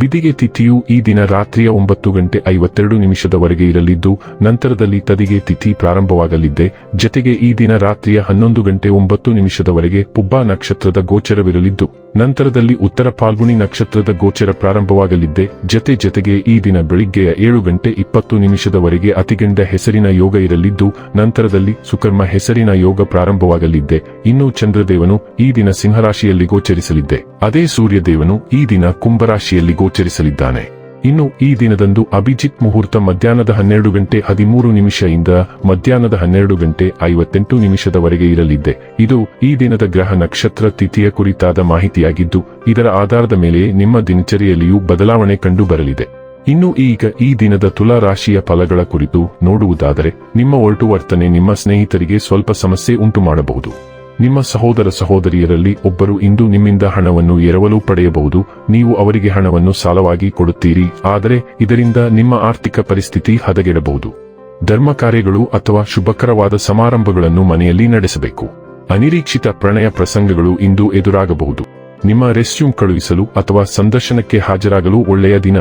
ಬಿದಿಗೆ ತಿಥಿಯು ಈ ದಿನ ರಾತ್ರಿಯ ಒಂಬತ್ತು ಗಂಟೆ ಐವತ್ತೆರಡು ನಿಮಿಷದವರೆಗೆ ಇರಲಿದ್ದು, ನಂತರದಲ್ಲಿ ತದಿಗೆ ತಿಥಿ ಪ್ರಾರಂಭವಾಗಲಿದ್ದೆ. ಜತೆಗೆ ಈ ದಿನ ರಾತ್ರಿಯ ಹನ್ನೊಂದು ಗಂಟೆ ಒಂಬತ್ತು ನಿಮಿಷದವರೆಗೆ ಪುಬ್ಬಾ ನಕ್ಷತ್ರದ ಗೋಚರವಿರಲಿದ್ದು, ನಂತರದಲ್ಲಿ ಉತ್ತರ ಫಾಲ್ಗುಣಿ ನಕ್ಷತ್ರದ ಗೋಚರ ಪ್ರಾರಂಭವಾಗಲಿದ್ದೆ. ಜತೆ ಜತೆಗೆ ಈ ದಿನ ಬೆಳಿಗ್ಗೆಯ ಏಳು ಗಂಟೆ ಇಪ್ಪತ್ತು ನಿಮಿಷದವರೆಗೆ ಅತಿಗಂಡ ಹೆಸರಿನ ಯೋಗ ಇರಲಿದ್ದು, ನಂತರದಲ್ಲಿ ಸುಕರ್ಮ ಹೆಸರಿನ ಯೋಗ ಪ್ರಾರಂಭವಾಗಲಿದ್ದೆ. ಇನ್ನು ಚಂದ್ರದೇವನು ಈ ದಿನ ಸಿಂಹರಾಶಿಯಲ್ಲಿ ಗೋಚರಿಸಲಿದ್ದೆ. ಅದೇ ಸೂರ್ಯದೇವನು ಈ ದಿನ ಕುಂಭರಾಶಿಯಲ್ಲಿ ಗೋಚರಿಸಲಿದ್ದಾನೆ. ಇನ್ನು ಈ ದಿನದಂದು ಅಭಿಜಿತ್ ಮುಹೂರ್ತ ಮಧ್ಯಾಹ್ನದ ಹನ್ನೆರಡು ಗಂಟೆ ಹದಿಮೂರು ನಿಮಿಷದಿಂದ ಮಧ್ಯಾಹ್ನದ ಹನ್ನೆರಡು ಗಂಟೆ ಐವತ್ತೆಂಟು ನಿಮಿಷದವರೆಗೆ ಇರಲಿದ್ದೆ. ಇದು ಈ ದಿನದ ಗ್ರಹ ನಕ್ಷತ್ರ ತಿಥಿಯ ಕುರಿತಾದ ಮಾಹಿತಿಯಾಗಿದ್ದು, ಇದರ ಆಧಾರದ ಮೇಲೆ ನಿಮ್ಮ ದಿನಚರಿಯಲ್ಲಿಯೂ ಬದಲಾವಣೆ ಕಂಡು ಬರಲಿದೆ ಇನ್ನು ಈಗ ಈ ದಿನದ ತುಲಾ ರಾಶಿಯ ಫಲಗಳ ಕುರಿತು ನೋಡುವುದಾದರೆ, ನಿಮ್ಮ ಒರಟು ವರ್ತನೆ ನಿಮ್ಮ ಸ್ನೇಹಿತರಿಗೆ ಸ್ವಲ್ಪ ಸಮಸ್ಯೆ ಉಂಟು ಮಾಡಬಹುದು ನಿಮ್ಮ ಸಹೋದರ ಸಹೋದರಿಯರಲ್ಲಿ ಒಬ್ಬರು ಇಂದು ನಿಮ್ಮಿಂದ ಹಣವನ್ನು ಎರವಲು ಪಡೆಯಬಹುದು, ನೀವು ಅವರಿಗೆ ಹಣವನ್ನು ಸಾಲವಾಗಿ ಕೊಡುತ್ತೀರಿ, ಆದರೆ ಇದರಿಂದ ನಿಮ್ಮ ಆರ್ಥಿಕ ಪರಿಸ್ಥಿತಿ ಹದಗೆಡಬಹುದು. ಧರ್ಮ ಕಾರ್ಯಗಳು ಅಥವಾ ಶುಭಕರವಾದ ಸಮಾರಂಭಗಳನ್ನು ಮನೆಯಲ್ಲಿ ನಡೆಸಬೇಕು. ಅನಿರೀಕ್ಷಿತ ಪ್ರಣಯ ಪ್ರಸಂಗಗಳು ಇಂದು ಎದುರಾಗಬಹುದು. ನಿಮ್ಮ ರೆಸ್ಯೂಮ್ ಕಳುಹಿಸಲು ಅಥವಾ ಸಂದರ್ಶನಕ್ಕೆ ಹಾಜರಾಗಲು ಒಳ್ಳೆಯ ದಿನ.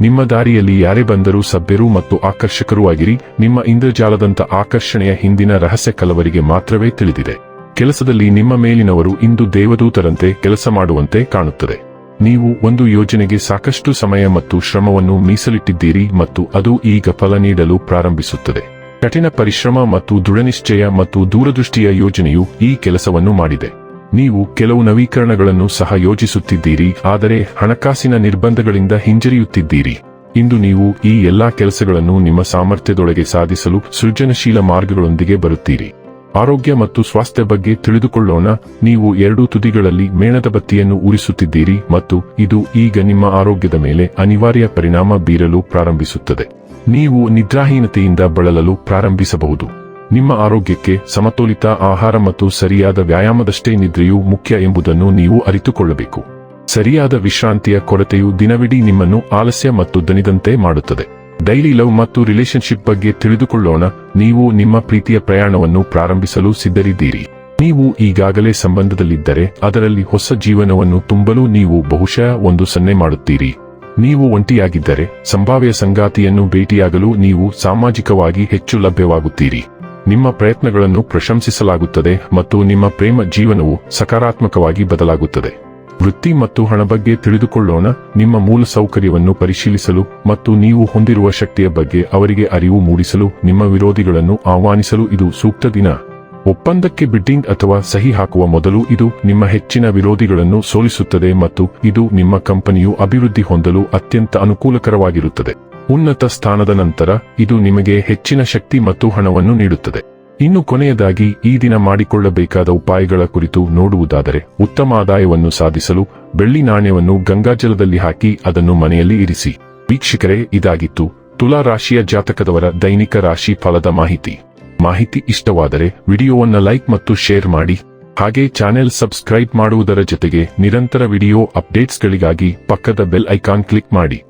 ನಿಮ್ಮ ದಾರಿಯಲ್ಲಿ ಯಾರೇ ಬಂದರೂ ಸಭ್ಯರು ಮತ್ತು ಆಕರ್ಷಕರೂ ಆಗಿರಿ, ನಿಮ್ಮ ಇಂದ್ರಜಾಲದಂಥ ಆಕರ್ಷಣೆಯ ಹಿಂದಿನ ರಹಸ್ಯ ಕಲವರಿಗೆ ಮಾತ್ರವೇ ತಿಳಿದಿದೆ. ಕೆಲಸದಲ್ಲಿ ನಿಮ್ಮ ಮೇಲಿನವರು ಇಂದು ದೇವದೂತರಂತೆ ಕೆಲಸ ಮಾಡುವಂತೆ ಕಾಣುತ್ತದೆ. ನೀವು ಒಂದು ಯೋಜನೆಗೆ ಸಾಕಷ್ಟು ಸಮಯ ಮತ್ತು ಶ್ರಮವನ್ನು ಮೀಸಲಿಟ್ಟಿದ್ದೀರಿ ಮತ್ತು ಅದು ಈಗ ಫಲ ನೀಡಲು ಪ್ರಾರಂಭಿಸುತ್ತದೆ. ಕಠಿಣ ಪರಿಶ್ರಮ ಮತ್ತು ದೃಢನಿಶ್ಚಯ ಮತ್ತು ದೂರದೃಷ್ಟಿಯ ಯೋಜನೆಯು ಈ ಕೆಲಸವನ್ನು ಮಾಡಿದೆ. ನೀವು ಕೆಲವು ನವೀಕರಣಗಳನ್ನು ಸಹ ಯೋಜಿಸುತ್ತಿದ್ದೀರಿ, ಆದರೆ ಹಣಕಾಸಿನ ನಿರ್ಬಂಧಗಳಿಂದ ಹಿಂಜರಿಯುತ್ತಿದ್ದೀರಿ. ಇಂದು ನೀವು ಈ ಎಲ್ಲಾ ಕೆಲಸಗಳನ್ನು ನಿಮ್ಮ ಸಾಮರ್ಥ್ಯದೊಳಗೆ ಸಾಧಿಸಲು ಸೃಜನಶೀಲ ಮಾರ್ಗಗಳೊಂದಿಗೆ ಬರುತ್ತೀರಿ. ಆರೋಗ್ಯ ಮತ್ತು ಸ್ವಾಸ್ಥ್ಯ ಬಗ್ಗೆ ತಿಳಿದುಕೊಳ್ಳೋಣ. ನೀವು ಎರಡೂ ತುದಿಗಳಲ್ಲಿ ಮೇಣದ ಬತ್ತಿಯನ್ನು ಉರಿಸುತ್ತಿದ್ದೀರಿ ಮತ್ತು ಇದು ಈಗ ನಿಮ್ಮ ಆರೋಗ್ಯದ ಮೇಲೆ ಅನಿವಾರ್ಯ ಪರಿಣಾಮ ಬೀರಲು ಪ್ರಾರಂಭಿಸುತ್ತದೆ. ನೀವು ನಿದ್ರಾಹೀನತೆಯಿಂದ ಬಳಲಲು ಪ್ರಾರಂಭಿಸಬಹುದು. ನಿಮ್ಮ ಆರೋಗ್ಯಕ್ಕೆ ಸಮತೋಲಿತ ಆಹಾರ ಮತ್ತು ಸರಿಯಾದ ವ್ಯಾಯಾಮದಷ್ಟೇ ನಿದ್ರೆಯು ಮುಖ್ಯ ಎಂಬುದನ್ನು ನೀವು ಅರಿತುಕೊಳ್ಳಬೇಕು. ಸರಿಯಾದ ವಿಶ್ರಾಂತಿಯ ಕೊರತೆಯು ದಿನವಿಡೀ ನಿಮ್ಮನ್ನು ಆಲಸ್ಯ ಮತ್ತು ದಣಿದಂತೆ ಮಾಡುತ್ತದೆ. ಡೈಲಿ ಲವ್ ಮತ್ತು ರಿಲೇಶನ್ಶಿಪ್ ಬಗ್ಗೆ ತಿಳಿದುಕೊಳ್ಳೋಣ. ನೀವು ನಿಮ್ಮ ಪ್ರೀತಿಯ ಪ್ರಯಾಣವನ್ನು ಪ್ರಾರಂಭಿಸಲು ಸಿದ್ಧರಿದ್ದೀರಿ. ನೀವು ಈಗಾಗಲೇ ಸಂಬಂಧದಲ್ಲಿದ್ದರೆ ಅದರಲ್ಲಿ ಹೊಸ ಜೀವನವನ್ನು ತುಂಬಲು ನೀವು ಬಹುಶಃ ಒಂದು ಸನ್ನೆ ಮಾಡುತ್ತೀರಿ. ನೀವು ಒಂಟಿಯಾಗಿದ್ದರೆ ಸಂಭಾವ್ಯ ಸಂಗಾತಿಯನ್ನು ಭೇಟಿಯಾಗಲು ನೀವು ಸಾಮಾಜಿಕವಾಗಿ ಹೆಚ್ಚು ಲಭ್ಯವಾಗುತ್ತೀರಿ. ನಿಮ್ಮ ಪ್ರಯತ್ನಗಳನ್ನು ಪ್ರಶಂಸಿಸಲಾಗುತ್ತದೆ ಮತ್ತು ನಿಮ್ಮ ಪ್ರೇಮ ಜೀವನವು ಸಕಾರಾತ್ಮಕವಾಗಿ ಬದಲಾಗುತ್ತದೆ. ವೃತ್ತಿ ಮತ್ತು ಹಣ ಬಗ್ಗೆ ತಿಳಿದುಕೊಳ್ಳೋಣ. ನಿಮ್ಮ ಮೂಲ ಸೌಕರ್ಯವನ್ನು ಪರಿಶೀಲಿಸಲು ಮತ್ತು ನೀವು ಹೊಂದಿರುವ ಶಕ್ತಿಯ ಬಗ್ಗೆ ಅವರಿಗೆ ಅರಿವು ಮೂಡಿಸಲು ನಿಮ್ಮ ವಿರೋಧಿಗಳನ್ನು ಆಹ್ವಾನಿಸಲು ಇದು ಸೂಕ್ತ ದಿನ. ಒಪ್ಪಂದಕ್ಕೆ ಬಿಡ್ಡಿಂಗ್ ಅಥವಾ ಸಹಿ ಹಾಕುವ ಮೊದಲು ಇದು ನಿಮ್ಮ ಹೆಚ್ಚಿನ ವಿರೋಧಿಗಳನ್ನು ಸೋಲಿಸುತ್ತದೆ ಮತ್ತು ಇದು ನಿಮ್ಮ ಕಂಪನಿಯು ಅಭಿವೃದ್ಧಿ ಹೊಂದಲು ಅತ್ಯಂತ ಅನುಕೂಲಕರವಾಗಿರುತ್ತದೆ. ಉನ್ನತ ಸ್ಥಾನದ ನಂತರ ಇದು ನಿಮಗೆ ಹೆಚ್ಚಿನ ಶಕ್ತಿ ಮತ್ತು ಹಣವನ್ನು ನೀಡುತ್ತದೆ. ಇನ್ನು ಕೊನೆಯದಾಗಿ ಈ ದಿನ ಮಾಡಿಕೊಳ್ಳಬೇಕಾದ ಉಪಾಯಗಳ ಕುರಿತು ನೋಡುವುದಾದರೆ ಉತ್ತಮ ಆದಾಯವನ್ನು ಸಾಧಿಸಲು ಬೆಳ್ಳಿ ನಾಣ್ಯವನ್ನು ಗಂಗಾಜಲದಲ್ಲಿ ಹಾಕಿ ಅದನ್ನು ಮನೆಯಲ್ಲಿ ಇರಿಸಿ. ವೀಕ್ಷಕರೇ, ಇದಾಗಿತ್ತು ತುಲಾ ರಾಶಿಯ ಜಾತಕದವರ ದೈನಿಕ ರಾಶಿ ಫಲದ ಮಾಹಿತಿ. ಮಾಹಿತಿ ಇಷ್ಟವಾದರೆ ವಿಡಿಯೋವನ್ನು ಲೈಕ್ ಮತ್ತು ಶೇರ್ ಮಾಡಿ. ಹಾಗೆ ಚಾನೆಲ್ ಸಬ್ಸ್ಕ್ರೈಬ್ ಮಾಡುವುದರ ಜೊತೆಗೆ ನಿರಂತರ ವಿಡಿಯೋ ಅಪ್ಡೇಟ್ಸ್ಗಳಿಗಾಗಿ ಪಕ್ಕದ ಬೆಲ್ ಐಕಾನ್ ಕ್ಲಿಕ್ ಮಾಡಿ.